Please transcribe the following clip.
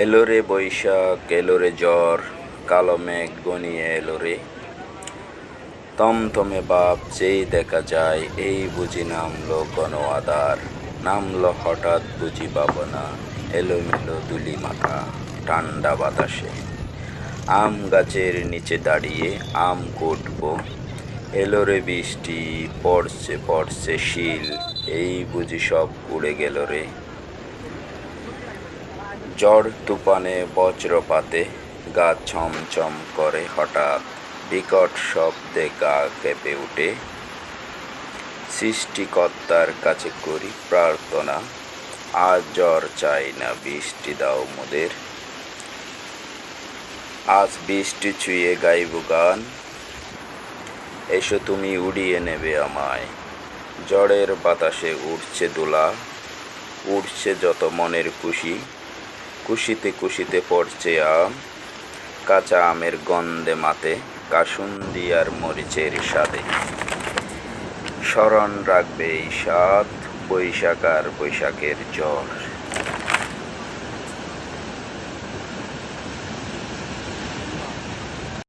এলো রে বৈশাখ, এলো রে জ্বর, কালো মেঘ গনিয়ে এলো রে। তমতমে বাপ, যেই দেখা যায়, এই বুঝি নামলো গণ আদার নামলো হঠাৎ বুঝি পাবনা এলোমেলো দুলি মাথা, ঠান্ডা বাতাসে। আম গাছের নিচে দাঁড়িয়ে আম কুটবো। এলো রে বৃষ্টি, পড়ছে পড়ছে শিল, এই বুঝি সব উড়ে গেল রে। ঝড় তুফানে বজ্রপাতে গা ছমছম করে হঠাৎ বিকট শব্দে গা কেঁপে উঠে। সৃষ্টিকর্তার কাছে করি প্রার্থনা আজ জ্বর চাই না বৃষ্টি দাও মোদের। আজ বৃষ্টি ছুঁয়ে গাইব গান, এসো তুমি উড়িয়ে নেবে আমায়। জ্বরের বাতাসে উঠছে দোলা উঠছে যত মনের খুশি। খুশিতে কুশিতে পড়ছে আম, কাঁচা আমের গন্ধে মাতে কাসুন্দি আর মরিচের স্বাদে। স্মরণ রাখবে এই স্বাদ, বৈশাখ আর বৈশাখের জ্বর।